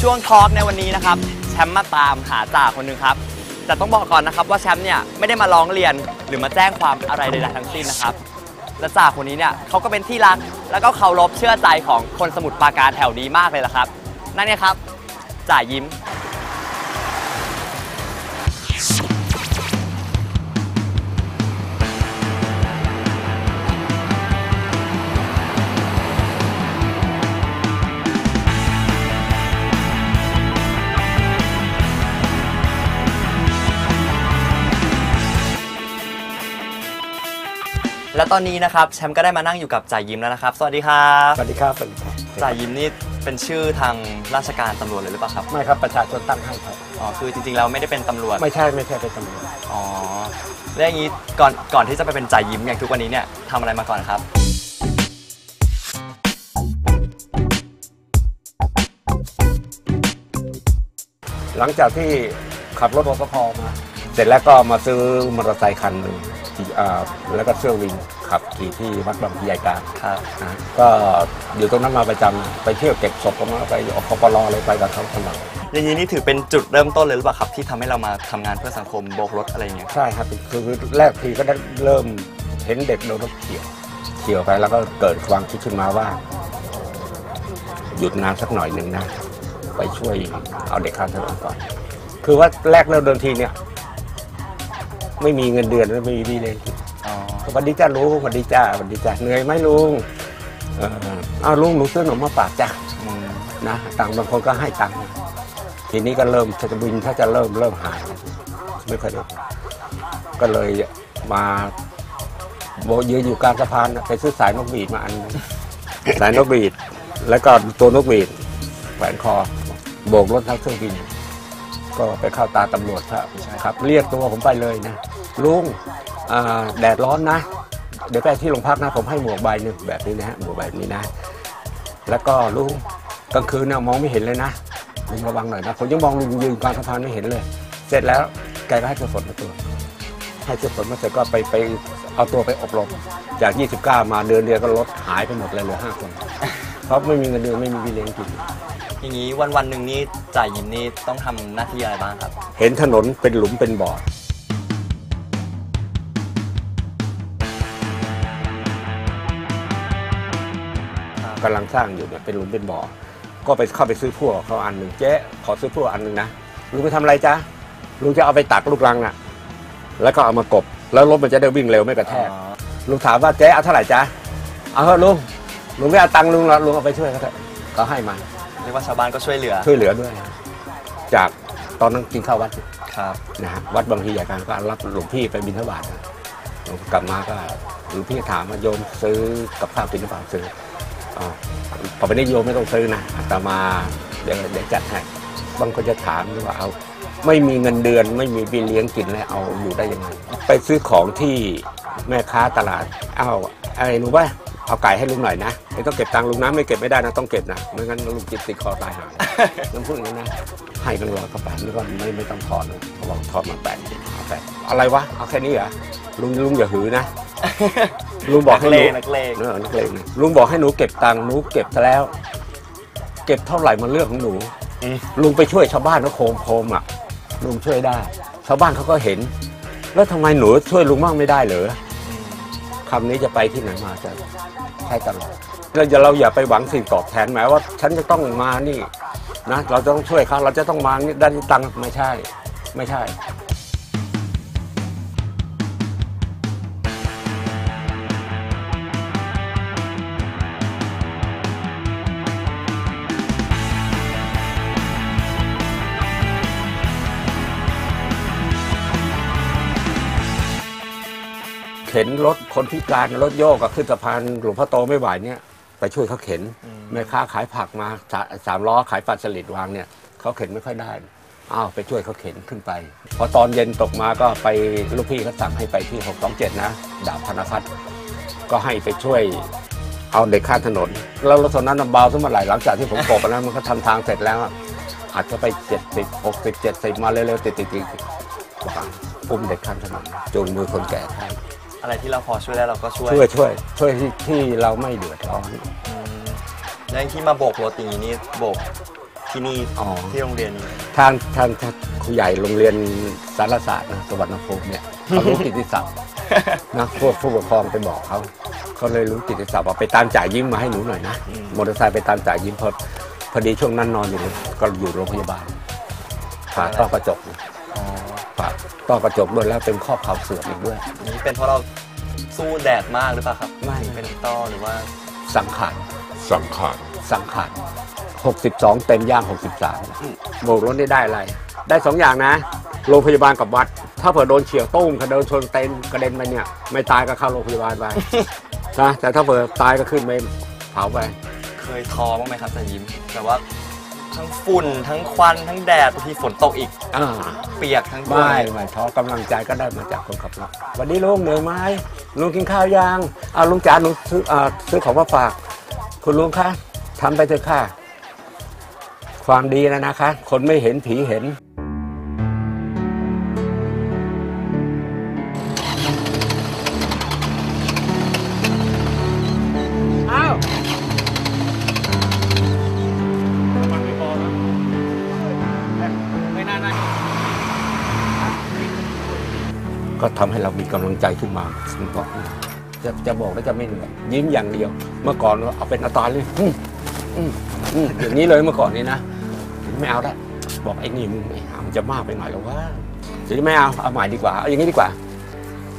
ช่วงทอล์กในวันนี้นะครับแชมป์มาตามหาจ่าคนหนึ่งครับ แต่ต้องบอกก่อนนะครับว่าแชมป์เนี่ยไม่ได้มาร้องเรียนหรือมาแจ้งความอะไรใดๆทั้งสิ้นนะครับและจ่าคนนี้เนี่ยเขาก็เป็นที่รักแล้วก็เคารพเชื่อใจของคนสมุทรปราการแถวนี้มากเลยละครับ นั่นเนี่ยครับจ่ายิ้ม ตอนนี้นะครับแชมป์ก็ได้มานั่งอยู่กับจ่ายิ้มแล้วนะครับ สวัสดีครับสวัสดีครับสวัสดีครับจ่ายิ้มนี่เป็นชื่อทางราชการตำรวจเลยหรือเปล่าครับไม่ครับประชาชนตั้งให้ครับอ๋อคือจริงๆเราไม่ได้เป็นตำรวจไม่ใช่ไม่ใช่เป็นตำรวจอ๋อแล้วอย่างนี้ก่อนก่อนที่จะไปเป็นจ่ายิ้มอย่างทุกวันนี้เนี่ยทำอะไรมาก่อนครับหลังจากที่ขับรถรถพอมา เสร็จแล้วก็มาซื้อมอเตอร์ไซค์คันหนึ่งที่อ่าแล้วก็เสื้อวิน ขับขี่ที่วัดบางพลีใหญ่กลางครับ นะก็อยู่ตรงนั้นมาประจำไปเที่ยวเก็บศพก็มาไปอคปรอะไรไปกับเขาตลอดอย่างนี้นี่ถือเป็นจุดเริ่มต้นเลยหรือเปล่าครับ ที่ทำให้เรามาทำงานเพื่อสังคมโบกรถอะไรอย่างเงี้ย ใช่ครับคือคือแรกทีก็ได้เริ่มเห็นเด็กโดนรถเฉียวเฉียวไปแล้วก็เกิดความคิดขึ้นมาว่า หยุดงานสักหน่อยหนึ่งนะ ไปช่วยเอาเด็กข้ามถนนก่อน คือว่าแรกเริ่มเดิมทีเนี่ย ไม่มีเงินเดือนไม่มีดีเลยอ๋อส วัสดีจ้าลุงสวัสดีจ้าสวัสดีจ้าเหนื่อยไหมลุงเออเอาลุงหนูซื้อขนมมาฝากจ้านะตังบางคนก็ให้ตังค์ทีนี้ก็เริ่มจะบินถ้าจะเริ่มเริ่มหายไม่ค่อยได้ก็เลยมาโบยืนอยู่กลางสะพานไปซื้อสายนกหวีดมาอันสายนกหวีด แล้วก็ตัวนกหวีดแขวนคอโบกรถทั้งเครื่องบิน ก็ไปเข้าตาตำรวจครับ เรียกตัวผมไปเลยนะลุง แดดร้อนนะ เดี๋ยวไปที่โรงพักนะ ผมให้หมวกใบหนึ่งแบบนี้นะฮะหมวกแบบนี้นะ แล้วก็ลุงกลางคืนเนี่ยมองไม่เห็นเลยนะลุงระวังหน่อยนะผมยังมองลุงยืนกลางสะพานไม่เห็นเลย เสร็จแล้วแกก็ให้เจ้าฝนมาตัวจให้เจ้าฝนมาเสร็จก็ไปไปเอาตัวไปอบรมจาก 29 มาเดือนเดียวก็ลดหายไปหมดเลยเหลือห้าคนเพราะไม่มีเงินเดือนไม่มีวิเลี้ยงกิน อย่างนี้วันวันๆหนึ่งนี่จ่ายิ้มนี่ต้องทำหน้าที่อะไรบ้างครับ เห็นถนนเป็นหลุมเป็นบ่อ กำลังสร้างอยู่เนี่ยเป็นหลุมเป็นบ่อ ก็ไปเข้าไปซื้อพวกเขาอันหนึ่งเจ๊ขอซื้อพวกอันหนึ่งนะลุงไปทำอะไรจ๊ะลุงจะเอาไปตักลูกรังน่ะ แล้วก็เอามากบ แล้วรถมันจะได้วิ่งเร็วไม่กระแทกอ๋อลุงถามว่าเจ๊เอาเท่าไหร่จ๊ะเอาเถอะลุงลุงไม่เอาตังค์ลุงหรอกลุงเอาไปช่วยเขาเถอะเขาให้มาเรียกว่าชาวบ้านก็ช่วยเหลือ ช่วยเหลือด้วย จากตอนนั้นกินข้าววัดอยู่ครับนะฮะวัดบางทีใหญ่กลางก็รับหลวงพี่ไปบิณฑบาตนะหลวงกลับมาก็หลวงพี่ถามว่าโยมซื้อกับข้าวกินหรือเปล่าซื้อ อ๋อพอไปนี้โยมไม่ต้องซื้อนะอาตมาเดี๋ยวเดี๋ยวจัดให้บางคนจะถามว่าเอาไม่มีเงินเดือนไม่มีบิเลี้ยงกินแล้วเอาอยู่ได้ยังไงไปซื้อของที่แม่ค้าตลาดเอ้าไอ้หนูว่าเอาไก่ให้ลุงหน่อยนะไม่ต้องเก็บตังค์ลุงนะไม่เก็บไม่ได้นะต้องเก็บนะไม่งั้นลุงจิตติดคอตายหาน้ำพูดอย่างนั้นนะให้ตำรวจเข้าไปนี่ก็ไม่ไม่ต้องถอนนะเขาบอกถอนมาแปดเอาแปดอะไรวะเอาแค่นี้เหรอลุงลุงอย่าหือนะ ลุงบอกให้หนูนักเลงเออนักเลงนะลุงบอกให้หนูเก็บตังค์หนูเก็บซะแล้ว เก็บเท่าไหร่มันเรื่องของหนูอืม ลุงไปช่วยชาวบ้านเขาโคมโคมอะ ลุงช่วยได้ ชาวบ้านเขาก็เห็น แล้วทำไมหนูช่วยลุงบ้างไม่ได้เหรออืมคำนี้จะไปที่ไหนมาจะใช้ตลอดเราอย่าเราอย่าไปหวังสิ่งตอบแทนหมายว่า ฉันจะต้องมานี่นะเราจะต้องช่วยเขาเราจะต้องมานี่ได้ตังค์ไม่ใช่ ไม่ใช่ เข็นรถคนพิการรถโยกกับขึ้นสะพานหลวงพ่อโตไม่ไหวเนี่ยไปช่วยเขาเข็นอืมแม่ค้าขายผักมาสาสามล้อขายปลาสลิดวางเนี่ยเขาเข็นไม่ค่อยได้อ้าวไปช่วยเขาเข็นขึ้นไป พอตอนเย็นตกมาก็ไปลูกพี่เขาสั่งให้ไปที่ 627 นะ ดาบธนพัฒน์ก็ให้ไปช่วยเอาเด็กข้ามถนน แล้วรถคันนั้นนะเบาขึ้นมาหลายหลังจากที่ผมโกบไปแล้วมันก็ทำทางเสร็จแล้วอะอาจจะไป 70 60 70 มาเร็วๆติดๆติดๆบอกว่าอุ้มเด็กข้ามถนนจูงมือคนแก่ข้าม อะไรที่เราพอช่วยได้เราก็ช่วยช่วยช่วยช่วยที่ที่เราไม่เดือดร้อน อืมแล้วที่มาโบกรถอย่างนี้นี่โบกที่นี่อ๋อ ที่โรงเรียนนี้ ทางทางทางครูใหญ่โรงเรียนสารศาสตร์นะสวรรณภูมิเนี่ยเขารู้กิตติศัพท์นะพวกผู้ปกครองไปบอกเขาเขาเลยรู้กิตติศัพท์ว่าไปตามจ่ายยิ้มมาให้หนูหน่อยนะอืม มอเตอร์ไซค์ไปตามจ่ายยิ้มพอพอดีช่วงนั้นนอนอยู่ก็อยู่โรงพยาบาลผ่าต้อกระจกอ๋อ ผ่า ต้อกระจกด้วยแล้วเป็นข้อเข่าเสื่อมอีกด้วย นี่เป็นเพราะเราสู้แดดมากหรือเปล่าครับไม่ เป็นต้อหรือว่าสังขารสังขารสังขาร62 เต็มย่าง 63โบกรถนี่ได้อะไร ได้สองอย่างนะ โรงพยาบาลกับวัด ถ้าเผื่อโดนเฉียวตุ้มกระเดินชนเต็นกระเด็นไปเนี่ย ไม่ตายก็เข้าโรงพยาบาลไป นะแต่ถ้าเผื่อตายก็ขึ้นไปเผาไป เคยท้อบ้างไหมครับจะยิ้ม แต่ว่า ทั้งฝุ่น ทั้งควันทั้งแดดบางทีฝนตกอีก อ่าเปียกทั้งตัวไม่ไม่ท้อกำลังใจก็ได้มาจากคนขับรถวันนี้ลุงเหนื่อยไหมลุงกินข้าวยังเอาลุงจ๋าหนูซื้ออ่าซื้อของมาฝาก คุณลุงคะทำไปเถอะค่ะ ความดีนะนะคะ คนไม่เห็นผีเห็น ก็ทำให้เรามีกำลังใจขึ้นมาผมบอกจะจะบอกแล้วจะไม่เหนื่อยยิ้มอย่างเดียว เมื่อก่อนเอาเป็นเอาตายเลยอืมอืมอืมอย่างนี้เลยเมื่อก่อนนี้นะไม่เอาละบอกไอ้นี่มึงไม่เอามันจะมากไปหน่อยแล้วว่าทีนี้ไม่เอาเอาใหม่ดีกว่าเอาอย่างนี้ดีกว่า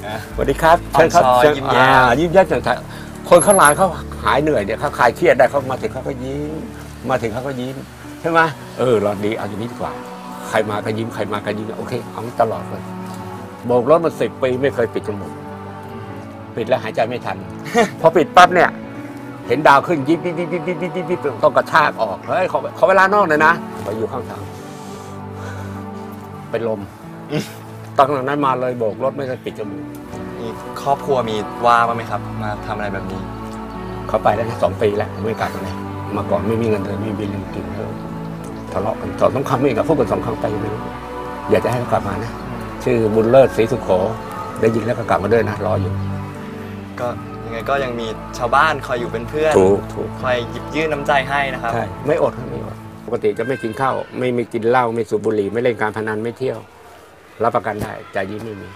อะสวัสดีครับอ่อนช้อยเชิญยิ้มแย้มอ่ายิ้มแย้มแจ่มใสคนเขาลานเขาหายเหนื่อยเนี่ยเขาคลายเครียดได้เขามาถึงเขาก็ยิ้มมาถึงเขาก็ยิ้มใช่ไหมเออเราดีเอาอย่างนี้ดีกว่า ใครมาก็ยิ้มใครมาก็ยิ้มโอเคเอางี้ตลอดเลย โบกรถมาสิบปีไม่เคยปิดจมูกปิดแล้วหายใจไม่ทัน พอปิดปั๊บเนี่ย เห็นดาวขึ้นยิบยิบยิบยิบยิบต้องกระชากออกเฮ้ยขอขอเวลานอกหน่อยนะไปอยู่ข้างทางเป็นลมตั้งแต่นั้นมาเลยโบกรถไม่เคยปิดจมูกมีครอบครัวมีว่าบ้างไหมครับ มาทำอะไรแบบนี้ เขาไปได้สองปีแล้วไม่กลับมาเลยมาก่อนไม่มีเงินเดือนไม่มีเงินกินเลยทะเลาะกันสองสามครั้เองกับพวกกันสองครั้งไปเลยอยากจะให้เขากลับมานะ ชื่อบุญเลิศศรีสุโข ได้ยินแล้วก็กลับมาด้วยนะ รออยู่ ก็ยังไงก็ยังมีชาวบ้านคอยอยู่เป็นเพื่อน ถูกถูกคอยหยิบยื่นน้ำใจให้นะครับ ใช่ไม่อดครับไม่อดปกติจะไม่กินข้าวไม่มีกินเหล้าไม่สูบบุหรี่ไม่เล่นการพนันไม่เที่ยว รับประกันได้ใจยิ้มไม่มี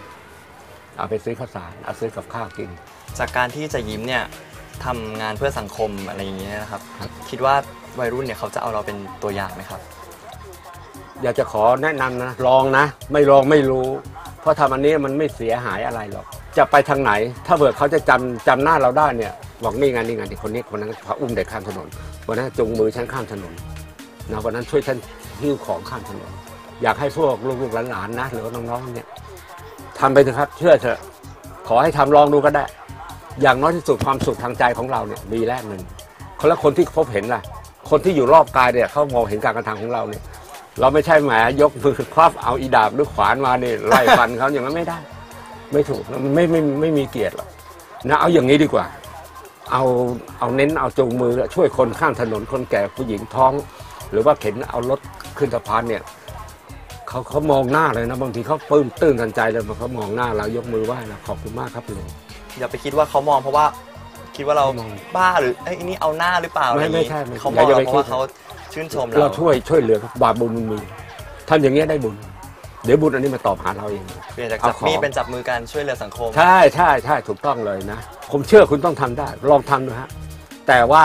เอาไปซื้อข้าวสารเอาซื้อกับข้าวกิน จากการที่จะยิ้มเนี่ยทำงานเพื่อสังคมอะไรอย่างเงี้ยนะครับครับคิดว่าวัยรุ่นเนี่ยเขาจะเอาเราเป็นตัวอย่างไหมครับ อยากจะขอแนะนำนะลองนะ ไม่ลองไม่รู้ เพราะทำอันนี้มันไม่เสียหายอะไรหรอก จะไปทางไหน ถ้าเผื่อเขาจะจำจำหน้าเราได้เนี่ยบอกนี่ไงนี่ไงที่คนนี้คนนั้นพาอุ้มเด็กข้ามถนนวันนั้นจูงมือฉันข้ามถนนนะวันนั้นช่วยฉันหิ้วของข้ามถนนอยากให้พวกลูกหลานๆนะหรือว่าน้องๆเนี่ยทำไปเถอะครับเชื่อเถอะ ขอให้ทำลองดูก็ได้ อย่างน้อยที่สุดความสุขทางใจของเราเนี่ยมีแรกหนึ่งคนละคนที่พบเห็นล่ะ คนที่อยู่รอบกายเนี่ยเขามองเห็นการกระทำของเราเนี่ย เราไม่ใช่แหมยกมือควับเอาอีดาบหรือขวานมาเนี่ยไล่ฟันเขาอย่างนั้นไม่ได้ ไม่ถูกมันไม่ไม่ไม่มีเกียรติหรอกนะเอาอย่างนี้ดีกว่า เอาเอาเน้นเอาจูงมือช่วยคนข้ามถนนคนแก่ผู้หญิงท้อง หรือว่าเข็นเอารถขึ้นสะพานเนี่ยเขาเขามองหน้าเลยนะบางทีเขาปลื้มตื้นทันใจเลยมันเขามองหน้าเรายกมือไหว้เราขอบคุณมากครับลุงอย่าไปคิดว่าเขามองเพราะว่าคิดว่าเราไม่มองบ้าหรือไอ้ยนี่เอาหน้าหรือเปล่าอะไรอย่างไม่งี้ไม่ใช่ไม่ใช่เขามองอย่าเราไปเพราะว่าคิดเขา ชื่นชมเราเราช่วยช่วยเหลือครับบาปบุญมันมีทำอย่างเงี้ยได้บุญ เดี๋ยวบุญอันนี้มาตอบหาเราเอง เปลี่ยนจากเอาจับของ มีดเป็นจับมือกันช่วยเหลือสังคม ใช่ใช่ใช่ถูกต้องเลยนะ ผมเชื่อคุณต้องทำได้ ลองทำดูฮะ แต่ว่า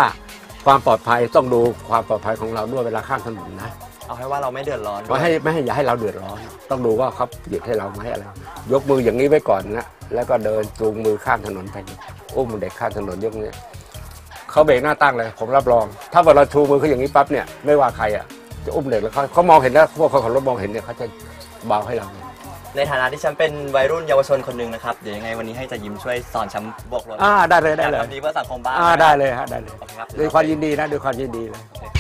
ความปลอดภัยต้องดูความปลอดภัยของเราด้วยเวลาข้ามถนนนะเอาให้ว่าเราไม่เดือดร้อนไม่ให้ไม่ให้อย่าให้เราเดือดร้อน ต้องดูว่าเขาหยุดให้เราไหมอะไร ยกมืออย่างนี้ไว้ก่อนนะ แล้วก็เดินจูงมือข้ามถนนไปอุ้มเด็กข้ามถนนยกนี้ เขาเบรกหน้าตั้งเลย ผมรับรอง ถ้าเกิดเราชูมือเขาอย่างนี้ปั๊บเนี่ยไม่ว่าใครอะจะอุ้มเด็กแล้วเขาเขามองเห็นแล้วพวกเขาขับรถมองเห็นเนี่ยเขาจะเบาให้เรา ในฐานะที่ฉันเป็นวัยรุ่นเยาวชนคนหนึ่งนะครับ เดี๋ยวยังไงวันนี้ให้จะยิ้มช่วยสอนฉันโบกรถอ่าได้เลยได้เลย ทำดีเพื่อสังคมบ้างอ่าได้เลยฮะได้เลยโอเคครับ ด้วยความยินดีนะด้วยความยินดีเลยโอเค